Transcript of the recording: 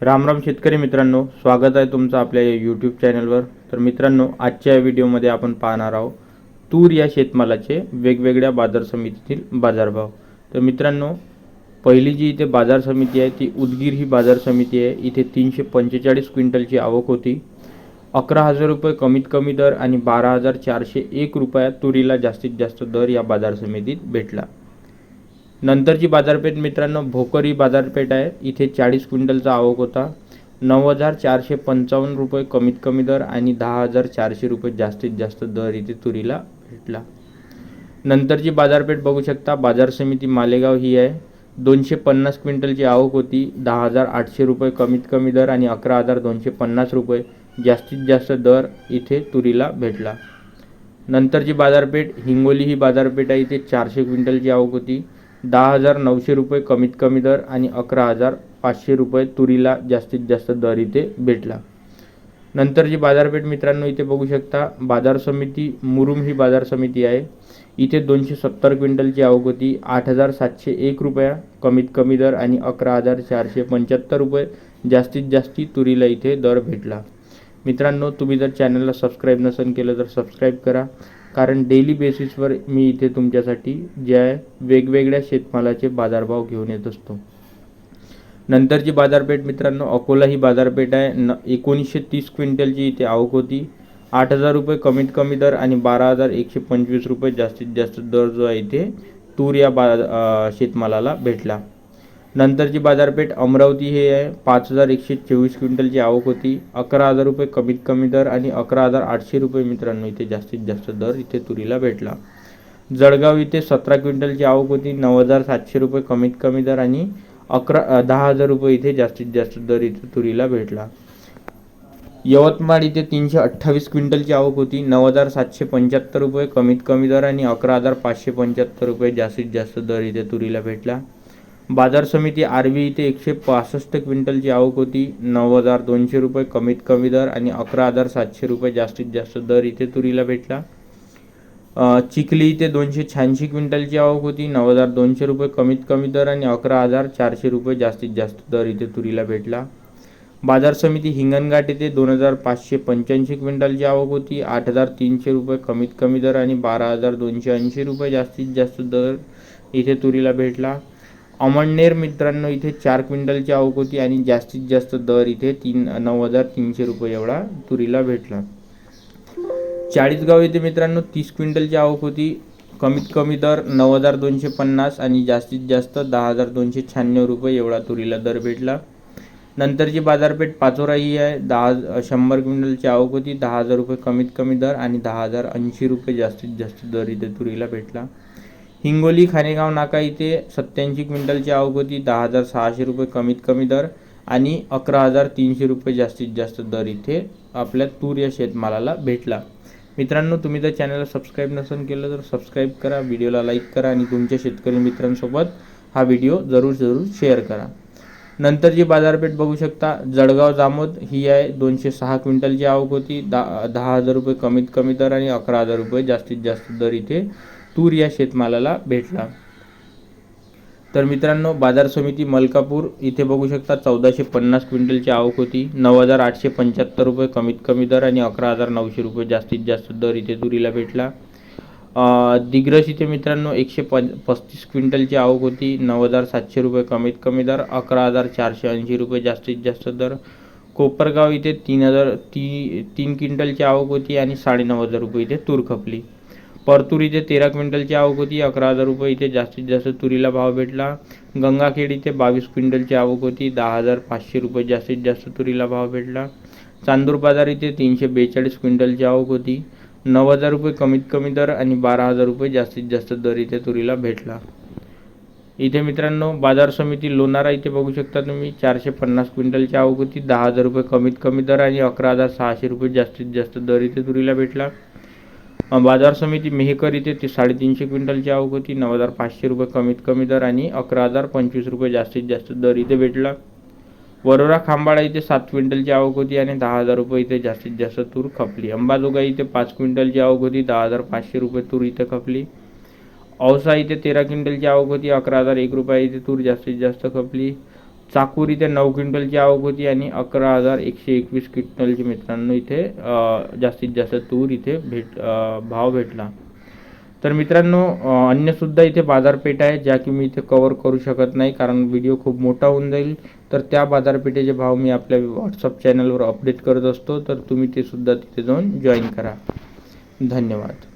रामराम शेतकरी मित्रांनो स्वागत आहे तुमचं आपल्या यूट्यूब चॅनलवर तर मित्रांनो आजच्या या व्हिडिओमध्ये आपण पाहणार आहोत तूर या शेतमालाचे वेगवेगळ्या बाजार समितीतील बाजारभाव. तर मित्रांनो पहिली जी इथे बाजार समिती आहे ती उदगीर ही बाजार समिती आहे. इथे तीनशे पंचेचाळीस क्विंटलची आवक होती. अकरा हजार रुपये कमीत कमी दर आणि बारा हजार चारशे एक रुपयात तुरीला जास्तीत जास्त दर या बाजार समितीत भेटला. नंतरची बाजारपेठ मित्रांनो भोकरी बाजारपेठ आहे. इथे चाळीस क्विंटलचा आवक होता. नऊ हजार चारशे पंचावन्न रुपये कमीत कमी दर आणि दहा हजार चारशे रुपये जास्तीत जास्त दर इथे तुरीला भेटला. नंतरची बाजारपेठ बघू शकता. बाजार समिती मालेगाव ही आहे. दोनशे पन्नास क्विंटलची आवक होती. दहा हजार आठशे रुपये कमीत कमी दर आणि अकरा हजार दोनशे पन्नास रुपये जास्तीत जास्त दर इथे तुरीला भेटला. नंतरची बाजारपेठ हिंगोली ही बाजारपेठ आहे. इथे चारशे क्विंटलची आवक होती. दहा हजार नऊशे रुपये कमीत कमी दर आणि अकरा हजार पाचशे रुपये तुरीला जास्तीत जास्त दर इथे भेटला. नंतर जी बाजारपेठ मित्रांनो इथे बघू शकता बाजार समिती मुरुम ही बाजार समिती आहे. इथे दोनशे सत्तर क्विंटलची आवक होती आठ हजार सातशे एक रुपया कमीत कमी दर आणि अकरा हजार चारशे पंच्याहत्तर रुपये जास्तीत जास्ती तुरीला इथे दर भेटला. मित्रांनो तुम्ही जर चॅनलला सबस्क्राईब नसेल केलं तर सबस्क्राईब करा. कारण डेली बेसिसवर मी इथे तुमच्यासाठी जे आहे वेगवेगळ्या शेतमालाचे बाजारभाव घेऊन येत असतो. नंतरची बाजारपेठ मित्रांनो अकोला ही बाजारपेठ आहे. न एकोणीसशे तीस क्विंटलची इथे आवक होती. आठ हजार रुपये कमीत कमी दर आणि बारा हजार एकशे पंचवीस रुपये जास्तीत जास्त दर जो आहे इथे तूर या बा शेतमालाला भेटला. नंतरची बाजारपेठ अमरावती हे आहे. पाच हजार एकशे चोवीस क्विंटलची आवक होती. अकरा हजार रुपये कमीत कमी दर आणि अकरा हजार आठशे रुपये मित्रांनो इथे जास्तीत जास्त दर इथे तुरीला भेटला. जळगाव इथे सतरा क्विंटलची आवक होती. नऊ हजार सातशे रुपये कमीत कमी दर आणि अकरा दहा हजार रुपये इथे जास्तीत जास्त दर इथे तुरीला भेटला. यवतमाळ इथे तीनशे अठ्ठावीस क्विंटलची आवक होती. नऊ हजार सातशे पंच्याहत्तर रुपये कमीत कमी दर आणि अकरा हजार पाचशे पंच्याहत्तर रुपये जास्तीत जास्त दर इथे तुरीला भेटला. बाजार समिती आरवी इथे एकशे पासष्ट क्विंटलची आवक होती. नऊ हजार दोनशे रुपये कमीत कमी दर आणि अकरा हजार सातशे रुपये जास्तीत जास्त दर इथे तुरीला भेटला. चिखली इथे दोनशे शहाऐंशी क्विंटलची आवक होती. नऊ हजार दोनशे रुपये कमीत कमी दर आणि अकरा हजार चारशे रुपये जास्तीत जास्त दर इथे तुरीला भेटला. बाजार समिती हिंगणघाट येथे दोन हजार पाचशे पंच्याऐंशी क्विंटलची आवक होती. आठ हजार तीनशे रुपये कमीत कमी दर आणि बारा हजार दोनशे ऐंशी रुपये जास्तीत जास्त दर इथे तुरीला भेटला. अमळनेर मित्रांनो इथे चार क्विंटलची आवक होती आणि जास्तीत जास्त दर इथे तीन नऊ हजार तीनशे रुपये एवढा तुरीला भेटला. चाळीसगाव येथे मित्रांनो तीस क्विंटलची आवक होती. कमीत कमी दर नऊ हजार दोनशे पन्नास आणि जास्तीत जास्त दहा हजार दोनशे शहाण्णव रुपये एवढा तुरीला दर भेटला. नंतरची बाजारपेठ पाचोरा ही आहे. दहा शंभर क्विंटलची आवक होती. दहा हजार रुपये कमीत कमी दर आणि दहा हजार ऐंशी रुपये जास्तीत जास्त दर इथे तुरीला भेटला. हिंगोली खानेगाव नाका इथे सत्याऐंशी क्विंटलची आवक होती दहा हजार सहाशे रुपये कमीत कमी दर आणि अकरा हजार तीनशे रुपये जास्तीत जास्त दर इथे आपल्या तूर या शेतमालाला भेटला. मित्रांनो तुम्ही जर चॅनलला सबस्क्राईब नसेल केलं तर सबस्क्राईब करा व्हिडिओला लाईक करा आणि तुमच्या शेतकरी मित्रांसोबत हा व्हिडिओ जरूर जरूर शेअर करा. नंतरची बाजारपेठ बघू शकता जळगाव जामोद ही आहे दोनशे सहा क्विंटलची आवक होती दहा दहा हजार रुपये कमीत कमी दर आणि अकरा हजार रुपये जास्तीत जास्त दर इथे तूर या शेतमालाला भेटला. तर मित्रांनो बाजार समिती मलकापूर इथे बघू शकता चौदाशे पन्नास क्विंटलची आवक होती. नऊ हजार आठशे पंच्याहत्तर रुपये कमीत कमी दर आणि अकरा हजार नऊशे रुपये जास्तीत जास्त दर इथे तुरीला भेटला. दिग्रस इथे मित्रांनो एकशे पं पस्तीस क्विंटलची आवक होती. नऊ हजार सातशे रुपये कमीत कमी दर अकरा हजार चारशे ऐंशी रुपये जास्तीत जास्त दर. कोपरगाव इथे तीन हजार ती तीन क्विंटलची आवक होती आणि साडेनऊ हजार रुपये इथे तूर खपली. परतूर इथे तेरा क्विंटलची आवक होती अकरा हजार रुपये इथे जास्तीत जास्त तुरीला भाव भेटला. गंगाखेड इथे बावीस क्विंटलची आवक होती दहा हजार पाचशे रुपये जास्तीत जास्त तुरीला भाव भेटला. चांदूर बाजार इथे तीनशे बेचाळीस क्विंटलची आवक होती नऊ हजार रुपये कमीत कमी दर आणि बारा हजार रुपये जास्तीत जास्त दर इथे तुरीला भेटला. इथे मित्रांनो बाजार समिती लोणारा इथे बघू शकता तुम्ही चारशे पन्नास क्विंटलची आवक होती दहा हजार रुपये कमीत कमी दर आणि अकरा हजार सहाशे रुपये जास्तीत जास्त दर इथे तुरीला भेटला. बाजार समिती मेहकर इथे ते साडेतीनशे क्विंटलची आवक होती. नऊ हजार पाचशे रुपये कमीत कमी दर आणि अकरा हजार पंचवीस रुपये जास्तीत जास्त दर इथे भेटला. वरोरा खांबाळा इथे सात क्विंटलची आवक होती आणि दहा हजार रुपये इथे जास्तीत जास्त तूर खपली. अंबाजोगाई इथे पाच क्विंटलची आवक होती दहा हजार पाचशे रुपये तूर इथे खपली. औसा इथे तेरा क्विंटलची आवक होती अकरा हजार एक रुपये इथे तूर जास्तीत जास्त खपली. चाकूर इथे नऊ क्विंटलची आवक होती आणि अकरा हजार एकशे एकवीस क्विंटलची मित्रांनो इथे जास्तीत जास्त तूर इथे भेट भाव भेटला. तर मित्रांनो अन्यसुद्धा इथे बाजारपेठ आहे ज्या की मी इथे कवर करू शकत नाही कारण व्हिडिओ खूप मोठा होऊन जाईल. तर त्या बाजारपेठेचे भाव मी आपल्या व्हॉट्सअप चॅनलवर अपडेट करत असतो तर तुम्ही ते सुद्धा तिथे जाऊन जॉईन करा. धन्यवाद.